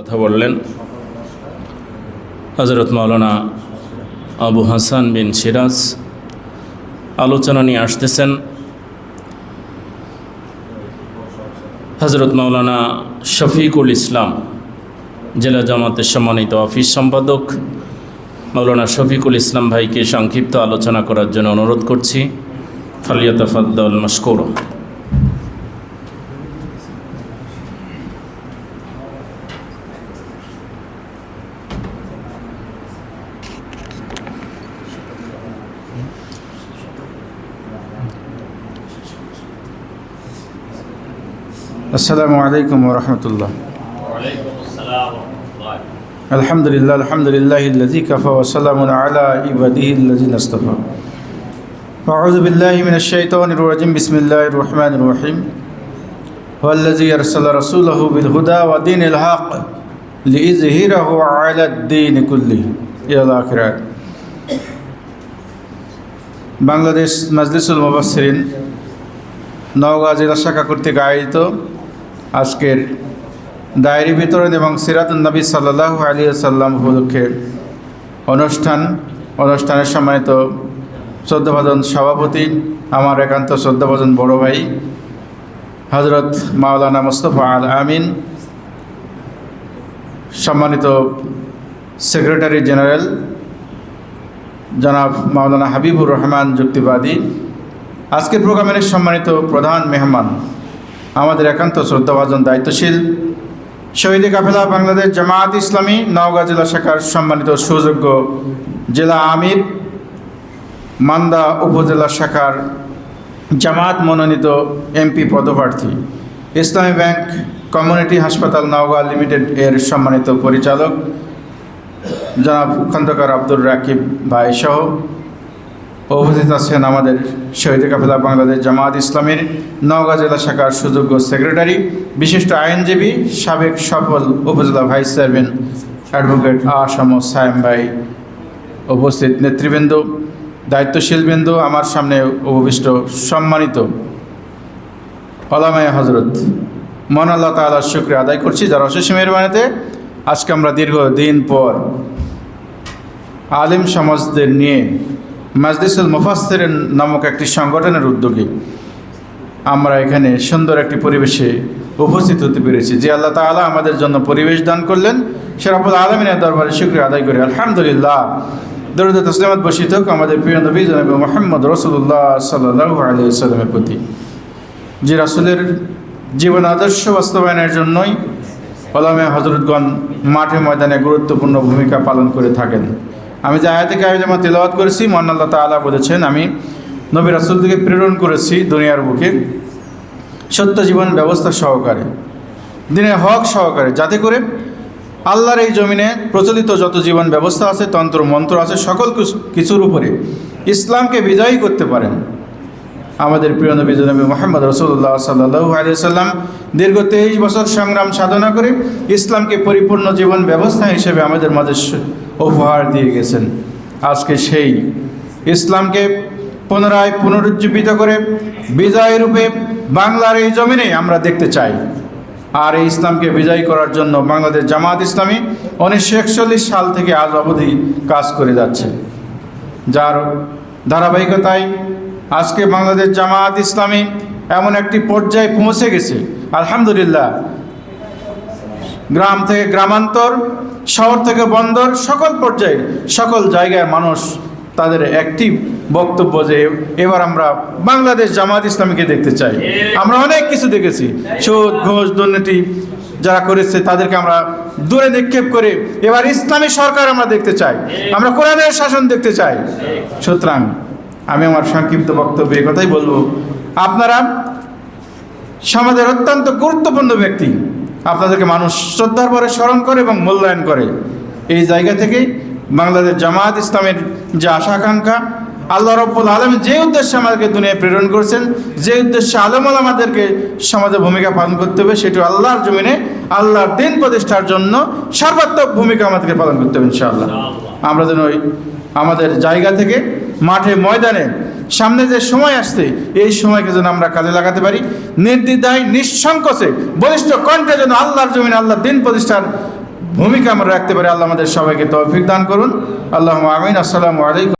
কথা বললেন হজরত মাওলানা আবু হাসান বিন সিরাজ। আলোচনা নিয়ে আসতেছেন হজরত মাওলানা শফিকুল ইসলাম, জেলা জামাতের সম্মানিত অফিস সম্পাদক। মাওলানা শফিকুল ইসলাম ভাইকে সংক্ষিপ্ত আলোচনা করার জন্য অনুরোধ করছি। ফালিয়াতাফাদ্দল মশকুর। আসসালামু আলাইকুম রহমতুল্লাহ وعليكم السلام ورحمة الله আলহামদুলিল্লাহ আলহামদুলিল্লাহ الذي كفى وسلام على عباده الذين اصطفى أعوذ بالله من الشيطان الرجيم بسم الله الرحمن الرحيم هو الذي أرسل رسوله بالهدى ودين الحق ليظهره على الدين كله إلى الآخرة বাংলাদেশ মাজলিসুল মুবাসসিরিন নওগাঁ জেলা শাখা কর্তৃক আয়োজিত আজকের ডায়েরি বিতরণ এবং সিরাতুল নবী সাল্লাহ আলী সাল্লাম উপলক্ষে অনুষ্ঠান। অনুষ্ঠানের সম্মানিত শ্রদ্ধাভাজন সভাপতি, আমার একান্ত শ্রদ্ধাভাজন বড় ভাই হজরত মাওলানা মুস্তফা আল আমিন সম্মানিত সেক্রেটারি জেনারেল জনাব মাওলানা হাবিবুর রহমান যুক্তিবাদী। আজকের প্রোগ্রামের সম্মানিত প্রধান মেহমান আমাদের একান্ত শ্রদ্ধাভাজন দায়িত্বশীল। শহীদে কাফেলা বাংলাদেশ জামায়াত ইসলামী নওগাঁ জেলা শাখার সম্মানিত সুযোগ্য জেলা আমির, মান্দা উপজেলা শাখার জামায়াত মনোনীত এমপি পদপ্রার্থী, ইসলামী ব্যাংক কমিউনিটি হাসপাতাল নওগাঁ লিমিটেড এর সম্মানিত পরিচালক জনাব খন্দকার আব্দুর রাকিব ভাই সহ উপস্থিত আছেন আমাদের শহীদ কাফেলা বাংলাদেশ জামায়াত ইসলামের নওগাঁ জেলা শাখার সুযোগ্য সেক্রেটারি, বিশিষ্ট আইনজীবী সাবেক সফল উপজেলা vice chairman advocate Asam Sayem ভাই উপস্থিত নেতৃবৃন্দ দায়িত্বশীলবৃন্দ আমার সামনে উপবিষ্ট সম্মানিত অলামায় হজরত মন আল্লাহ তালার শুক্রিয়া আদায় করছি। যারা অশেষ মেহরবানিতে, আজকে আমরা দীর্ঘ দিন পর আলিম সমাজদের নিয়ে মাজলিসুল মুফাসসির নামক একটি সংগঠনের উদ্যোগে আমরা এখানে সুন্দর একটি পরিবেশে উপস্থিত হতে পেরেছি। যে আল্লাহ তাআলা আমাদের জন্য পরিবেশ দান করলেন সেরাফুল আলমিনের দরবারে শুক্রিয়া আদায় করি। আলহামদুলিল্লাহ। দরুদ তসলিমাত বসিত হোক আমাদের প্রিয় নবী জনাব মোহাম্মদ রসুল্লাহ সাল্লাহ আলিয়া সাল্লামের প্রতি। যে রাসুলের জীবন আদর্শ বাস্তবায়নের জন্যই ওলামে হজরতগণ মাঠে ময়দানে গুরুত্বপূর্ণ ভূমিকা পালন করে থাকেন। আমি যে আয়াতে আমি যেমন তেলাওয়াত করেছি, মহান আল্লাহ তাআলা বলেছেন, আমি নবী রাসুল থেকে প্রেরণ করেছি দুনিয়ার বুকে। সত্য জীবন ব্যবস্থা সহকারে দিনে হক সহকারে, যাতে করে আল্লাহর এই জমিনে প্রচলিত যত জীবন ব্যবস্থা আছে, তন্ত্র মন্ত্র আছে, সকল কিছু- কিছুর উপরে ইসলামকে বিজয়ী করতে পারেন। আমাদের প্রিয় নবী জনাবি মোহাম্মদ রসুল্লাহ সাল্লাহু আলিয়াল্লাম দীর্ঘ তেইশ বছর সংগ্রাম সাধনা করে ইসলামকে পরিপূর্ণ জীবন ব্যবস্থা হিসেবে আমাদের মাঝে উপহার দিয়ে গেছেন। আজকে সেই ইসলামকে পুনরায় পুনরুজ্জীবিত করে বিজয় রূপে বাংলার এই জমিনে আমরা দেখতে চাই। আর এই ইসলামকে বিজয়ী করার জন্য বাংলাদেশ জামাত ইসলামী উনিশশো একচল্লিশ সাল থেকে আজ অবধি কাজ করে যাচ্ছে। যার ধারাবাহিকতায় আজকে বাংলাদেশ জামায়াত ইসলামী এমন একটি পর্যায়ে পৌঁছে গেছে। আলহামদুলিল্লাহ। গ্রাম থেকে গ্রামান্তর, শহর থেকে বন্দর, সকল পর্যায়ে, সকল জায়গায় মানুষ তাদের একটি বক্তব্য যে এবার আমরা বাংলাদেশ জামাত ইসলামীকে দেখতে চাই। আমরা অনেক কিছু দেখেছি। সুদ, ঘোষ, দুর্নীতি যারা করেছে তাদেরকে আমরা দূরে নিক্ষেপ করে এবার ইসলামী সরকার আমরা দেখতে চাই। আমরা কোরআনের শাসন দেখতে চাই। সুতরাং আমি আমার সংক্ষিপ্ত বক্তব্য এই কথাই বলব। আপনারা সমাজের অত্যন্ত গুরুত্বপূর্ণ ব্যক্তি। আপনাদেরকে মানুষ শ্রদ্ধার পরে স্মরণ করে এবং মূল্যায়ন করে। এই জায়গা থেকে বাংলাদেশ জামায়াত ইসলামের যে আশা আকাঙ্ক্ষা আল্লাহ রব্বুল আলম যে উদ্দেশ্যে আমাদেরকে দুনিয়ায় প্রেরণ করছেন যে উদ্দেশ্যে আলমল আমাদেরকে সমাজে ভূমিকা পালন করতে হবে সেটি আল্লাহর জমিনে আল্লাহর দিন প্রতিষ্ঠার জন্য সর্বাত্মক ভূমিকা আমাদেরকে পালন করতে হবে ইনশাআল্লাহ। আমরা যেন ওই আমাদের জায়গা থেকে মাঠে ময়দানে। সামনে যে সময় আসছে, এই সময়কে যেন আমরা কাজে লাগাতে পারি। নির্দ্বিধায়, নিঃসংকোচে, বলিষ্ঠ কণ্ঠে যেন আল্লাহর জমিন আল্লাহ দিন প্রতিষ্ঠার ভূমিকা আমরা রাখতে পারি। আল্লাহ আমাদের সবাইকে তৌফিক দান করুন। আল্লাহ আমিন। আসসালামু আলাইকুম।